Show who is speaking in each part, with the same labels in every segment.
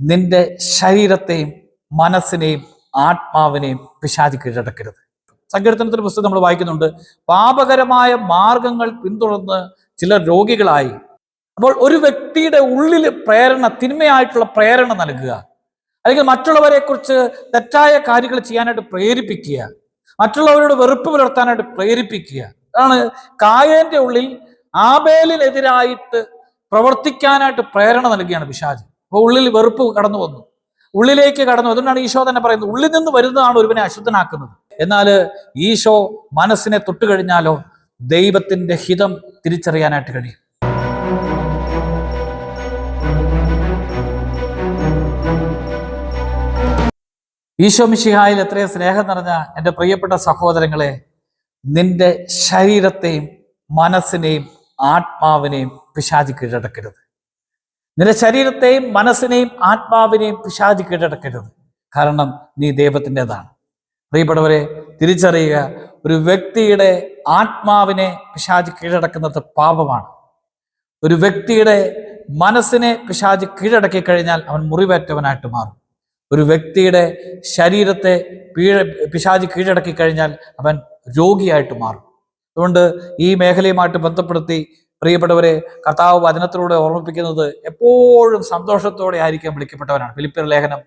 Speaker 1: നിന്റെ ശരീരത്തെയും മനസ്സിനെയും ആത്മാവിനെയും പിശാചി കീഴടക്കരുത്. സങ്കീർത്തനത്തിന്റെ പുസ്തകം നമ്മൾ വായിക്കുന്നുണ്ട് പാപകരമായ മാർഗങ്ങൾ പിന്തുടർന്ന് ചില രോഗികളായി. അപ്പോൾ ഒരു വ്യക്തിയുടെ ഉള്ളിൽ പ്രേരണ തിന്മയായിട്ടുള്ള പ്രേരണ നൽകുക. അല്ലെങ്കിൽ മറ്റുള്ളവരെ കുറിച്ച് തെറ്റായ കാര്യങ്ങൾ ചെയ്യാനായിട്ട് പ്രേരിപ്പിക്കുക. മറ്റുള്ളവരോട് വെറുപ്പ് പുലർത്താനായിട്ട് പ്രേരിപ്പിക്കുക. അതാണ് കായന്റെ ഉള്ളിൽ ആബേലിനെതിരായിട്ട് പ്രവർത്തിക്കാനായിട്ട് പ്രേരണ നൽകുകയാണ് പിശാജ് അപ്പോൾ ഉള്ളിൽ വെറുപ്പ് കടന്നു വന്നു. ഉള്ളിലേക്ക് കടന്നു അതുകൊണ്ടാണ് ഈശോ തന്നെ പറയുന്നത് ഉള്ളിൽ നിന്ന് വരുന്നതാണ് ഒരുവനെ അശുദ്ധനാക്കുന്നത്. എന്നാൽ ഈശോ മനസ്സിനെ തൊട്ടു കഴിഞ്ഞാലോ ദൈവത്തിന്റെ ഹിതം തിരിച്ചറിയാനായിട്ട് കഴിയും. ഈശോ മിശിഹായിൽ എത്രയും സ്നേഹം നിറഞ്ഞ എന്റെ പ്രിയപ്പെട്ട സഹോദരങ്ങളെ നിന്റെ ശരീരത്തെയും മനസ്സിനെയും ആത്മാവിനെയും പിശാചി കീഴടക്കരുത് നിന്റെ ശരീരത്തെയും മനസ്സിനെയും ആത്മാവിനെയും പിശാചി കീഴടക്കരുത്. കാരണം നീ ദൈവത്തിന്റെതാണ്. പ്രിയപ്പെട്ടവരെ തിരിച്ചറിയുക ഒരു വ്യക്തിയുടെ ആത്മാവിനെ പിശാചി കീഴടക്കുന്നത് പാപമാണ്. ഒരു വ്യക്തിയുടെ മനസ്സിനെ പിശാചി കീഴടക്കി കഴിഞ്ഞാൽ അവൻ മുറിവേറ്റവനായിട്ട് മാറും. ഒരു വ്യക്തിയുടെ ശരീരത്തെ പീഴ പിശാചി കീഴടക്കി കഴിഞ്ഞാൽ അവൻ രോഗിയായിട്ട് മാറും. അതുകൊണ്ട് ഈ മേഖലയുമായിട്ട് ബന്ധപ്പെടുത്തി പ്രിയപ്പെട്ടവരെ കർത്താവ് വചനത്തിലൂടെ ഓർമ്മിപ്പിക്കുന്നത് എപ്പോഴും സന്തോഷത്തോടെ ആയിരിക്കാൻ വിളിക്കപ്പെട്ടവരാണ് ഫിലിപ്പിയർ ലേഖനം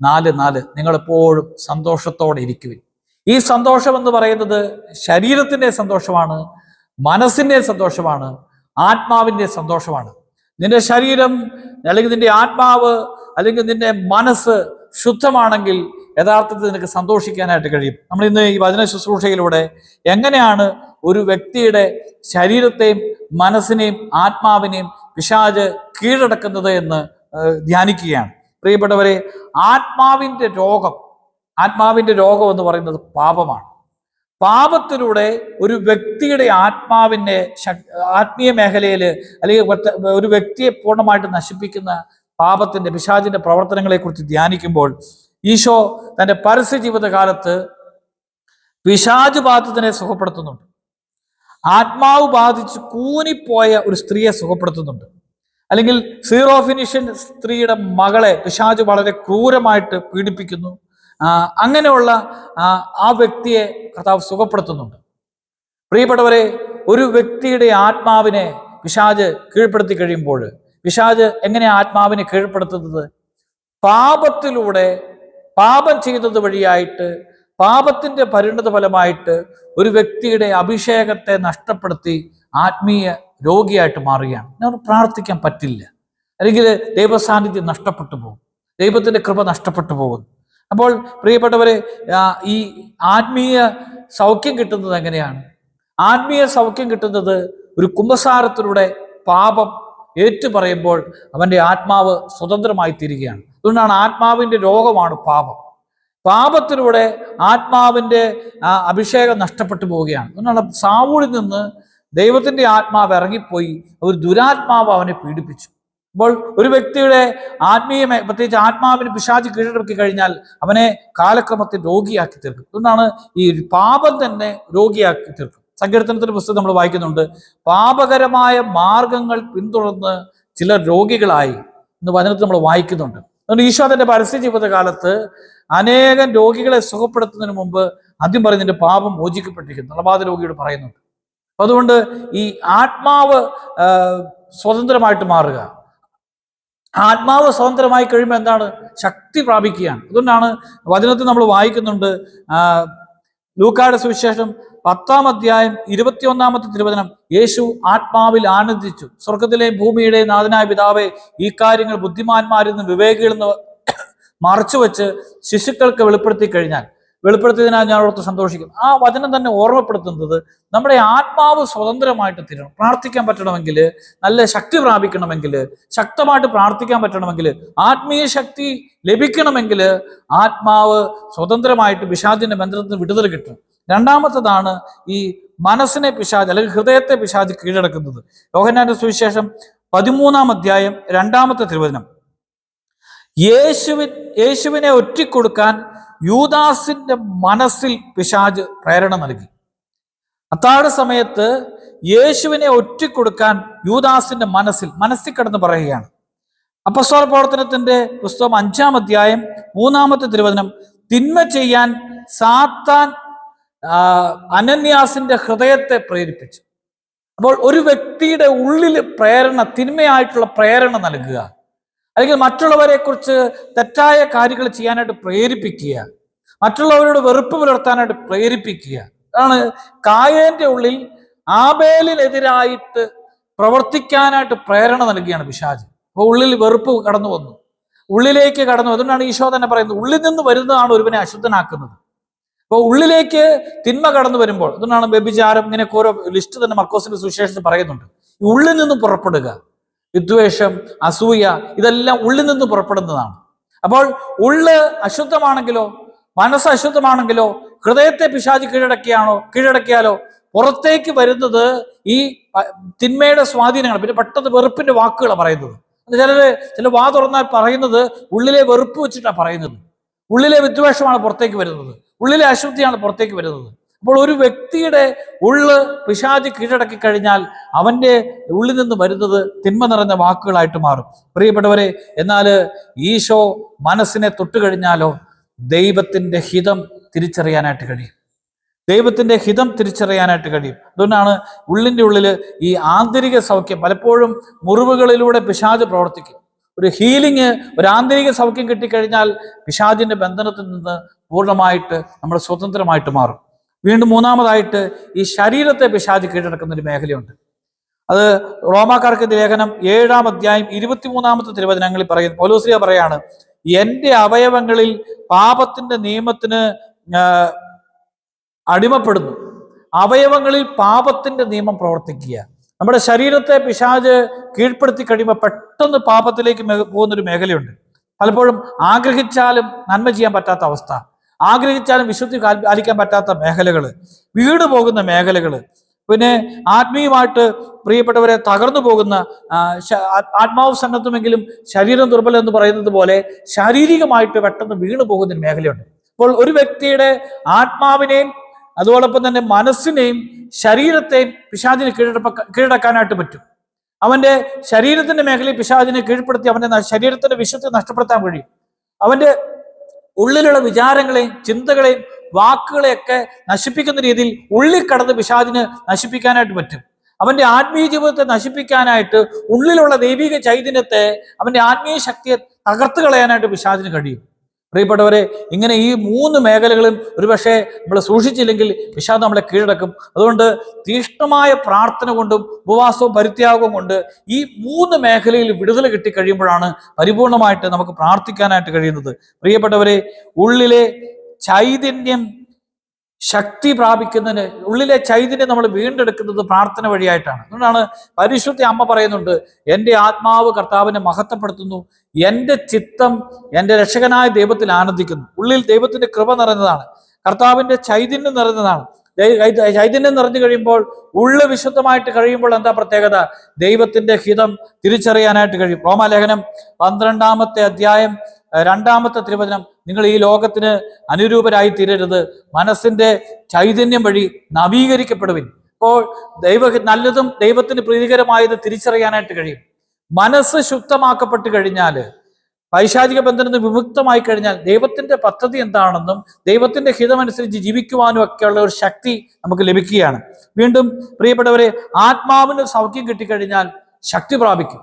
Speaker 1: നാല് നാല് നിങ്ങൾ എപ്പോഴും സന്തോഷത്തോടെ ഇരിക്കുവിൻ. ഈ സന്തോഷം എന്ന് പറയുന്നത് ശരീരത്തിന്റെ സന്തോഷമാണ് മനസ്സിന്റെ സന്തോഷമാണ് ആത്മാവിന്റെ സന്തോഷമാണ്. നിന്റെ ശരീരം അല്ലെങ്കിൽ നിന്റെ ആത്മാവ് അല്ലെങ്കിൽ നിന്റെ മനസ്സ് ശുദ്ധമാണെങ്കിൽ യഥാർത്ഥത്തിൽ നിനക്ക് സന്തോഷിക്കാനായിട്ട് കഴിയും. നമ്മൾ ഇന്ന് ഈ വചന ശുശ്രൂഷയിലൂടെ എങ്ങനെയാണ് ഒരു വ്യക്തിയുടെ ശരീരത്തെയും മനസ്സിനെയും ആത്മാവിനെയും പിശാജ് കീഴടക്കുന്നത് എന്ന് ധ്യാനിക്കുകയാണ്. പ്രിയപ്പെട്ടവരെ ആത്മാവിന്റെ രോഗം ആത്മാവിന്റെ രോഗം എന്ന് പറയുന്നത് പാപമാണ്. പാപത്തിലൂടെ ഒരു വ്യക്തിയുടെ ആത്മാവിനെ ആത്മീയ മേഖലയിൽ അല്ലെങ്കിൽ ഒരു വ്യക്തിയെ പൂർണമായിട്ട് നശിപ്പിക്കുന്ന പാപത്തിന്റെ പിശാചിന്റെ പ്രവർത്തനങ്ങളെക്കുറിച്ച് ധ്യാനിക്കുമ്പോൾ ഈശോ തന്റെ പരസ്യ ജീവിതകാലത്ത് പിശാജ് ബാധിതനെ സുഖപ്പെടുത്തുന്നുണ്ട്. ആത്മാവ് ബാധിച്ച് കൂനിപ്പോയ ഒരു സ്ത്രീയെ സുഖപ്പെടുത്തുന്നുണ്ട്. അല്ലെങ്കിൽ സീറോ ഫിനിഷ്യൻ സ്ത്രീയുടെ മകളെ പിശാജ് വളരെ ക്രൂരമായിട്ട് പീഡിപ്പിക്കുന്നു. അങ്ങനെയുള്ള ആ, വ്യക്തിയെ കർത്താവ് സുഖപ്പെടുത്തുന്നുണ്ട്. പ്രിയപ്പെട്ടവരെ ഒരു വ്യക്തിയുടെ ആത്മാവിനെ പിശാജ് കീഴ്പ്പെടുത്തി കഴിയുമ്പോൾ പിശാജ് എങ്ങനെയാണ് ആത്മാവിനെ കീഴ്പ്പെടുത്തുന്നത്? പാപത്തിലൂടെ പാപം ചെയ്തത് വഴിയായിട്ട് പാപത്തിന്റെ പരിണത ഫലമായിട്ട് ഒരു വ്യക്തിയുടെ അഭിഷേകത്തെ നഷ്ടപ്പെടുത്തി ആത്മീയ രോഗിയായിട്ട് മാറുകയാണ്. ഞാൻ പ്രാർത്ഥിക്കാൻ പറ്റില്ല. അല്ലെങ്കിൽ ദൈവസാന്നിധ്യം നഷ്ടപ്പെട്ടു പോകും. ദൈവത്തിന്റെ കൃപ നഷ്ടപ്പെട്ടു പോകും അപ്പോൾ പ്രിയപ്പെട്ടവരെ ഈ ആത്മീയ സൗഖ്യം കിട്ടുന്നത് എങ്ങനെയാണ്? ആത്മീയ സൗഖ്യം കിട്ടുന്നത് ഒരു കുംഭസാരത്തിലൂടെ പാപം ഏറ്റു പറയുമ്പോൾ അവന്റെ ആത്മാവ് സ്വതന്ത്രമായി തീരുകയാണ് അതുകൊണ്ടാണ് ആത്മാവിന്റെ രോഗമാണ് പാപം. പാപത്തിലൂടെ ആത്മാവിന്റെ അഭിഷേകം നഷ്ടപ്പെട്ടു പോവുകയാണ്. അതുകൊണ്ടാണ് സാവൂളിൽ നിന്ന് ദൈവത്തിന്റെ ആത്മാവ് ഇറങ്ങിപ്പോയി ഒരു ദുരാത്മാവ് അവനെ പീഡിപ്പിച്ചു. അപ്പോൾ ഒരു വ്യക്തിയുടെ ആത്മീയ പ്രത്യേകിച്ച് ആത്മാവിന് പിശാചി കീഴടക്കി കഴിഞ്ഞാൽ അവനെ കാലക്രമത്തിൽ രോഗിയാക്കി തീർക്കും. അതുകൊണ്ടാണ് ഈ പാപം തന്നെ രോഗിയാക്കി തീർക്കും. സങ്കീർത്തനത്തിന്റെ പുസ്തകം നമ്മൾ വായിക്കുന്നുണ്ട് പാപകരമായ മാർഗങ്ങൾ പിന്തുടർന്ന് ചില രോഗികളായി എന്ന് വചനത്തിൽ നമ്മൾ വായിക്കുന്നുണ്ട്. അതുകൊണ്ട് ഈശോ തന്റെ പരസ്യ ജീവിത കാലത്ത് അനേകം രോഗികളെ സുഖപ്പെടുത്തുന്നതിന് മുമ്പ് ആദ്യം പറയുന്നതിന്റെ പാപം മോചിക്കപ്പെട്ടിരിക്കുന്നു. തളബാധ രോഗിയോട് പറയുന്നുണ്ട്. അതുകൊണ്ട് ഈ ആത്മാവ് സ്വതന്ത്രമായിട്ട് മാറുക. ആത്മാവ് സ്വതന്ത്രമായി കഴിയുമ്പോൾ എന്താണ്? ശക്തി പ്രാപിക്കുകയാണ്. അതുകൊണ്ടാണ് വചനത്തിൽ നമ്മൾ വായിക്കുന്നുണ്ട് ലൂക്കാട് സുവിശേഷം പത്താം അധ്യായം ഇരുപത്തിയൊന്നാമത്തെ തിരുവചനം. യേശു ആത്മാവിൽ ആനന്ദിച്ചു. സ്വർഗത്തിലെ ഭൂമിയുടെ നാഥനായ പിതാവെ ഈ കാര്യങ്ങൾ ബുദ്ധിമാന്മാരിൽ നിന്ന് വിവേകികളിൽ നിന്ന് മറച്ചു വെച്ച് ശിശുക്കൾക്ക് വെളിപ്പെടുത്തി കഴിഞ്ഞാൽ വെളിപ്പെടുത്തിയതിനാൽ ഞാൻ ഓർത്ത് സന്തോഷിക്കും. ആ വചനം തന്നെ ഓർമ്മപ്പെടുത്തുന്നത് നമ്മുടെ ആത്മാവ് സ്വതന്ത്രമായിട്ട് തീരണം. പ്രാർത്ഥിക്കാൻ പറ്റണമെങ്കിൽ നല്ല ശക്തി പ്രാപിക്കണമെങ്കിൽ ശക്തമായിട്ട് പ്രാർത്ഥിക്കാൻ പറ്റണമെങ്കിൽ ആത്മീയ ശക്തി ലഭിക്കണമെങ്കിൽ ആത്മാവ് സ്വതന്ത്രമായിട്ട് വിഷാദിന്റെ ബന്ധത്തിന് വിടുതൽ കിട്ടും. രണ്ടാമത്തതാണ് ഈ മനസ്സിനെ പിശാജ് അല്ലെങ്കിൽ ഹൃദയത്തെ പിശാജ് കീഴടക്കുന്നത്. യോഹന്നാന്റെ സുവിശേഷം പതിമൂന്നാം അധ്യായം രണ്ടാമത്തെ തിരുവചനം. യേശുവിൻ യേശുവിനെ ഒറ്റിക്കൊടുക്കാൻ യൂദാസിന്റെ മനസ്സിൽ പിശാജ് പ്രേരണ നൽകി. അത്താഴ സമയത്ത് യേശുവിനെ ഒറ്റിക്കൊടുക്കാൻ യൂദാസിന്റെ മനസ്സിൽ മനസ്സിൽ കിടന്ന് പറയുകയാണ്. അപ്പസ്തോല പ്രവർത്തനത്തിന്റെ പുസ്തകം അഞ്ചാം അധ്യായം മൂന്നാമത്തെ തിരുവചനം തിന്മ ചെയ്യാൻ സാത്താൻ അനന്യാസിന്റെ ഹൃദയത്തെ പ്രേരിപ്പിച്ചു. അപ്പോൾ ഒരു വ്യക്തിയുടെ ഉള്ളിൽ പ്രേരണ തിന്മയായിട്ടുള്ള പ്രേരണ നൽകുക. അല്ലെങ്കിൽ മറ്റുള്ളവരെ കുറിച്ച് തെറ്റായ കാര്യങ്ങൾ ചെയ്യാനായിട്ട് പ്രേരിപ്പിക്കുക. മറ്റുള്ളവരോട് വെറുപ്പ് പുലർത്താനായിട്ട് പ്രേരിപ്പിക്കുക. അതാണ് കായേന്റെ ഉള്ളിൽ ആബേലിനെതിരായിട്ട് പ്രവർത്തിക്കാനായിട്ട് പ്രേരണ നൽകുകയാണ് പിശാജ് അപ്പോൾ ഉള്ളിൽ വെറുപ്പ് കടന്നു വന്നു. ഉള്ളിലേക്ക് കടന്നു അതുകൊണ്ടാണ് ഈശോ തന്നെ പറയുന്നത് ഉള്ളിൽ നിന്ന് വരുന്നതാണ് ഒരുവനെ അശുദ്ധനാക്കുന്നത്. അപ്പോൾ ഉള്ളിലേക്ക് തിന്മ കടന്നു വരുമ്പോൾ അതുകൊണ്ടാണ് വ്യഭിചാരം ഇങ്ങനെയൊക്കെ ഓരോ ലിസ്റ്റ് തന്നെ മർക്കോസിന്റെ സുവിശേഷത്തിൽ പറയുന്നുണ്ട്. ഉള്ളിൽ നിന്ന് പുറപ്പെടുക വിദ്വേഷം അസൂയ ഇതെല്ലാം ഉള്ളിൽ നിന്ന് പുറപ്പെടുന്നതാണ്. അപ്പോൾ ഉള്ള് അശുദ്ധമാണെങ്കിലോ മനസ്സ് അശുദ്ധമാണെങ്കിലോ ഹൃദയത്തെ പിശാചി കീഴടക്കിയാണോ കീഴടക്കിയാലോ പുറത്തേക്ക് വരുന്നത് ഈ തിന്മയുടെ സ്വാധീനങ്ങൾ പിന്നെ പെട്ടെന്ന് വെറുപ്പിന്റെ വാക്കുകളാണ് പറയുന്നത്. ചിലര് ചില വാ തുറന്നാൽ പറയുന്നത് ഉള്ളിലെ വെറുപ്പ് വെച്ചിട്ടാണ് പറയുന്നത്. ഉള്ളിലെ വിദ്വേഷമാണ് പുറത്തേക്ക് വരുന്നത്. ഉള്ളിലെ അശുദ്ധിയാണ് പുറത്തേക്ക് വരുന്നത്. അപ്പോൾ ഒരു വ്യക്തിയുടെ ഉള്ള് പിശാചി കീഴടക്കി കഴിഞ്ഞാൽ അവന്റെ ഉള്ളിൽ നിന്ന് വരുന്നത് തിന്മ നിറഞ്ഞ വാക്കുകളായിട്ട് മാറും. പ്രിയപ്പെട്ടവരെ എന്നാൽ ഈശോ മനസ്സിനെ തൊട്ട് കഴിഞ്ഞാലോ ദൈവത്തിന്റെ ഹിതം തിരിച്ചറിയാനായിട്ട് കഴിയും. ദൈവത്തിന്റെ ഹിതം തിരിച്ചറിയാനായിട്ട് കഴിയും. അതുകൊണ്ടാണ് ഉള്ളിന്റെ ഉള്ളിൽ ഈ ആന്തരിക സൗഖ്യം പലപ്പോഴും മുറിവുകളിലൂടെ പിശാജ് പ്രവർത്തിക്കും. ഒരു ഹീലിംഗ് ഒരു ആന്തരിക സൗഖ്യം കിട്ടിക്കഴിഞ്ഞാൽ പിശാജിന്റെ ബന്ധനത്തിൽ നിന്ന് പൂർണമായിട്ട് നമ്മൾ സ്വതന്ത്രമായിട്ട് മാറും. വീണ്ടും മൂന്നാമതായിട്ട് ഈ ശരീരത്തെ പിശാജ് കീഴടക്കുന്ന ഒരു മേഖലയുണ്ട്. അത് റോമാക്കാർക്ക് ലേഖനം ഏഴാം അധ്യായം ഇരുപത്തിമൂന്നാമത്തെ തിരുവചനങ്ങളിൽ പറയുന്നു. പൗലോസ്ലിയ പറയാണ് എന്റെ അവയവങ്ങളിൽ പാപത്തിന്റെ നിയമത്തിന് അടിമപ്പെടുന്നു. അവയവങ്ങളിൽ പാപത്തിന്റെ നിയമം പ്രവർത്തിക്കുക. നമ്മുടെ ശരീരത്തെ പിശാജ് കീഴ്പ്പെടുത്തി കഴിയുമ്പോൾ പെട്ടെന്ന് പാപത്തിലേക്ക് പോകുന്നൊരു മേഖലയുണ്ട്. പലപ്പോഴും ആഗ്രഹിച്ചാലും നന്മ ചെയ്യാൻ പറ്റാത്ത അവസ്ഥ. ആഗ്രഹിച്ചാലും വിശുദ്ധി പാലിക്കാൻ പറ്റാത്ത മേഖലകൾ വീട് പോകുന്ന മേഖലകൾ പിന്നെ ആത്മീയമായിട്ട് പ്രിയപ്പെട്ടവരെ തകർന്നു പോകുന്ന ആത്മാവ് സന്നദ്ധമെങ്കിലും ശരീരം ദുർബലം എന്ന് പറയുന്നത് പോലെ ശാരീരികമായിട്ട് പെട്ടെന്ന് വീണു പോകുന്ന മേഖലയുണ്ട്. അപ്പോൾ ഒരു വ്യക്തിയുടെ ആത്മാവിനെയും അതോടൊപ്പം തന്നെ മനസ്സിനെയും ശരീരത്തെയും പിശാചിന് കീഴടപ്പ കീഴടക്കാനായിട്ട് പറ്റും. അവന്റെ ശരീരത്തിന്റെ മേഖലയിൽ പിശാചിനെ കീഴ്പ്പെടുത്തി അവന്റെ ശരീരത്തിന്റെ വിശുദ്ധി നഷ്ടപ്പെടുത്താൻ കഴിയും. അവന്റെ ഉള്ളിലുള്ള വിചാരങ്ങളെയും ചിന്തകളെയും വാക്കുകളെയൊക്കെ നശിപ്പിക്കുന്ന രീതിയിൽ ഉള്ളിൽ കടന്ന് പിശാചിന് നശിപ്പിക്കാനായിട്ട് പറ്റും. അവന്റെ ആത്മീയ ജീവിതത്തെ നശിപ്പിക്കാനായിട്ട് ഉള്ളിലുള്ള ദൈവിക ചൈതന്യത്തെ അവന്റെ ആത്മീയ ശക്തിയെ തകർത്ത് കളയാനായിട്ട് പിശാചിന് കഴിയും. പ്രിയപ്പെട്ടവരെ ഇങ്ങനെ ഈ മൂന്ന് മേഖലകളും ഒരുപക്ഷെ നമ്മൾ സൂക്ഷിച്ചില്ലെങ്കിൽ വിഷാദം നമ്മളെ കീഴടക്കും. അതുകൊണ്ട് തീഷ്ണമായ പ്രാർത്ഥന കൊണ്ടും ഉപവാസവും പരിത്യാഗവും കൊണ്ട് ഈ മൂന്ന് മേഖലയിൽ വിടുതൽ കിട്ടിക്കഴിയുമ്പോഴാണ് പരിപൂർണമായിട്ട് നമുക്ക് പ്രാർത്ഥിക്കാനായിട്ട് കഴിയുന്നത്. പ്രിയപ്പെട്ടവരെ ഉള്ളിലെ ചൈതന്യം ശക്തി പ്രാപിക്കുന്നതിന് ഉള്ളിലെ ചൈതന്യം നമ്മൾ വീണ്ടെടുക്കുന്നത് പ്രാർത്ഥന വഴിയായിട്ടാണ്. അതുകൊണ്ടാണ് പരിശുദ്ധ അമ്മ പറയുന്നുണ്ട് എന്റെ ആത്മാവ് കർത്താവിനെ മഹത്വപ്പെടുത്തുന്നു എന്റെ ചിത്തം എന്റെ രക്ഷകനായ ദൈവത്തിൽ ആനന്ദിക്കുന്നു. ഉള്ളിൽ ദൈവത്തിന്റെ കൃപ നിറഞ്ഞതാണ് കർത്താവിന്റെ ചൈതന്യം നിറഞ്ഞതാണ്. ചൈതന്യം നിറഞ്ഞു കഴിയുമ്പോൾ ഉള്ളു വിശുദ്ധമായിട്ട് കഴിയുമ്പോൾ എന്താ പ്രത്യേകത? ദൈവത്തിന്റെ ഹിതം തിരിച്ചറിയാനായിട്ട് കഴിയും. റോമാലേഖനം പന്ത്രണ്ടാമത്തെ അധ്യായം രണ്ടാമത്തെ തിരുവചനം നിങ്ങൾ ഈ ലോകത്തിന് അനുരൂപരായി തീരരുത്. മനസ്സിന്റെ ചൈതന്യം വഴി നവീകരിക്കപ്പെടുവിൻ. അപ്പോൾ ദൈവ നല്ലതും ദൈവത്തിന് പ്രീതികരമായത് തിരിച്ചറിയാനായിട്ട് കഴിയും. മനസ്സ് ശുദ്ധമാക്കപ്പെട്ട് കഴിഞ്ഞാൽ പൈശാചിക ബന്ധനത്തിൽ വിമുക്തമായി കഴിഞ്ഞാൽ ദൈവത്തിന്റെ പദ്ധതി എന്താണെന്നും ദൈവത്തിന്റെ ഹിതമനുസരിച്ച് ജീവിക്കുവാനും ഒക്കെയുള്ള ഒരു ശക്തി നമുക്ക് ലഭിക്കുകയാണ്. വീണ്ടും പ്രിയപ്പെട്ടവരെ ആത്മാവിന് സൗഖ്യം കിട്ടിക്കഴിഞ്ഞാൽ ശക്തി പ്രാപിക്കും.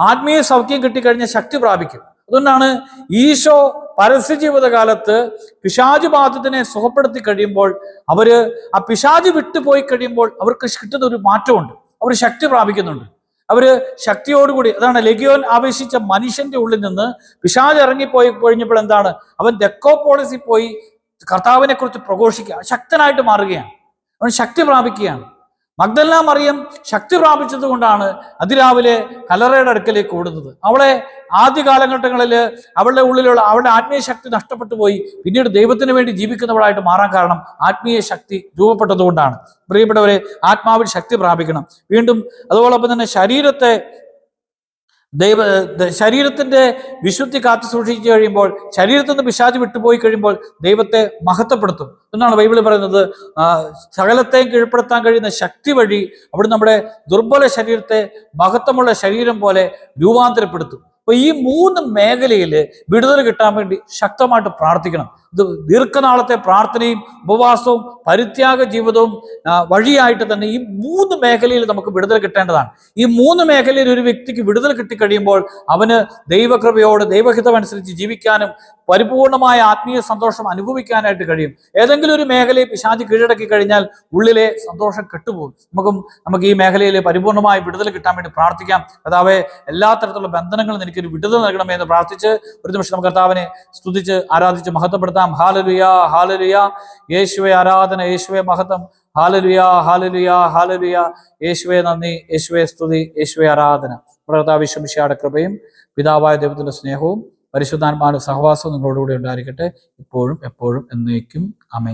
Speaker 1: ആത്മീയ സൗഖ്യം കിട്ടിക്കഴിഞ്ഞാൽ ശക്തി പ്രാപിക്കും. അതുകൊണ്ടാണ് ഈശോ പരസ്യ ജീവിതകാലത്ത് പിശാജ് ബാധിതനെ സുഖപ്പെടുത്തി കഴിയുമ്പോൾ അവർ ആ പിശാജ് വിട്ടുപോയി കഴിയുമ്പോൾ അവർക്ക് കിട്ടുന്ന ഒരു മാറ്റമുണ്ട്. അവർ ശക്തി പ്രാപിക്കുന്നുണ്ട്. അവർ ശക്തിയോടുകൂടി അതാണ് ലഗിയോൻ ആവേശിച്ച മനുഷ്യന്റെ ഉള്ളിൽ നിന്ന് പിശാജ് ഇറങ്ങിപ്പോയി കഴിഞ്ഞപ്പോൾ എന്താണ്? അവൻ ഡെക്കോപോളിസിൽ പോയി കർത്താവിനെ കുറിച്ച് പ്രഘോഷിക്കുക ശക്തനായിട്ട് മാറുകയാണ്. അവൻ ശക്തി പ്രാപിക്കുകയാണ്. മഗ്ദല്ല മറിയം ശക്തി പ്രാപിച്ചത് കൊണ്ടാണ് അതിരാവിലെ കലറയുടെ അടുക്കലേക്ക് ഓടുന്നത്. അവളെ ആദ്യ കാലഘട്ടങ്ങളിൽ അവളുടെ ഉള്ളിലുള്ള അവളുടെ ആത്മീയ ശക്തി നഷ്ടപ്പെട്ടു പോയി. പിന്നീട് ദൈവത്തിന് വേണ്ടി ജീവിക്കുന്നവളായിട്ട് മാറാൻ കാരണം ആത്മീയ ശക്തി രൂപപ്പെട്ടതുകൊണ്ടാണ് പ്രിയപ്പെട്ടവരെ ആത്മാവിൽ ശക്തി പ്രാപിക്കണം. വീണ്ടും അതോടൊപ്പം തന്നെ ശരീരത്തെ ദൈവ ശരീരത്തിന്റെ വിശുദ്ധി കാത്തു സൂക്ഷിച്ചു കഴിയുമ്പോൾ ശരീരത്തിൽ നിന്ന് പിശാച് വിട്ടുപോയി കഴിയുമ്പോൾ ദൈവത്തെ മഹത്വപ്പെടുത്തും. എന്നാണ് ബൈബിൾ പറയുന്നത്. സകലത്തെയും കീഴ്പ്പെടുത്താൻ കഴിയുന്ന ശക്തി വഴി അവിടെ നമ്മുടെ ദുർബല ശരീരത്തെ മഹത്വമുള്ള ശരീരം പോലെ രൂപാന്തരപ്പെടുത്തും. അപ്പൊ ഈ മൂന്ന് മേഖലയിൽ വിടുതൽ കിട്ടാൻ വേണ്ടി ശക്തമായിട്ട് പ്രാർത്ഥിക്കണം. ഇത് ദീർഘനാളത്തെ പ്രാർത്ഥനയും ഉപവാസവും പരിത്യാഗ ജീവിതവും വഴിയായിട്ട് തന്നെ ഈ മൂന്ന് മേഖലയിൽ നമുക്ക് വിടുതൽ കിട്ടേണ്ടതാണ്. ഈ മൂന്ന് മേഖലയിൽ ഒരു വ്യക്തിക്ക് വിടുതൽ കിട്ടിക്കഴിയുമ്പോൾ അവന് ദൈവകൃപയോട് ദൈവഹിതം അനുസരിച്ച് ജീവിക്കാനും പരിപൂർണമായ ആത്മീയ സന്തോഷം അനുഭവിക്കാനായിട്ട് കഴിയും. ഏതെങ്കിലും ഒരു മേഖലയെ പിശാചി കീഴടക്കി കഴിഞ്ഞാൽ ഉള്ളിലെ സന്തോഷം കെട്ടുപോകും. നമുക്കും നമുക്ക് ഈ മേഖലയിൽ പരിപൂർണമായ വിടുതൽ കിട്ടാൻ വേണ്ടി പ്രാർത്ഥിക്കാം. അതാവേ എല്ലാ തരത്തിലുള്ള ബന്ധനങ്ങളിൽ നിന്ന് എനിക്കൊരു വിടുതൽ നൽകണമേ എന്ന് പ്രാർത്ഥിച്ച് ഒരു നിമിഷം നമുക്ക് കർത്താവിനെ സ്തുതിച്ച് ആരാധിച്ച് മഹത്വപ്പെടുത്താം. ഹാലലുയ ഹാലലുയ യേശുവെ ആരാധന യേശുവെ മഹത്വം. ഹാലലുയ ഹാലലുയ ഹാലലുയ യേശുവെ നന്ദി. യേശുവെ സ്തുതി. യേശുവെ ആരാധന. കർത്താവ് വിശ്വമിശയുടെ കൃപയും പിതാവായ ദൈവത്തിന്റെ സ്നേഹവും പരിശുദ്ധാത്മാവിന്റെ സഹവാസവും നിങ്ങളോടുകൂടി ഉണ്ടായിരിക്കട്ടെ. ഇപ്പോഴും എപ്പോഴും എന്നേക്കും. അമേ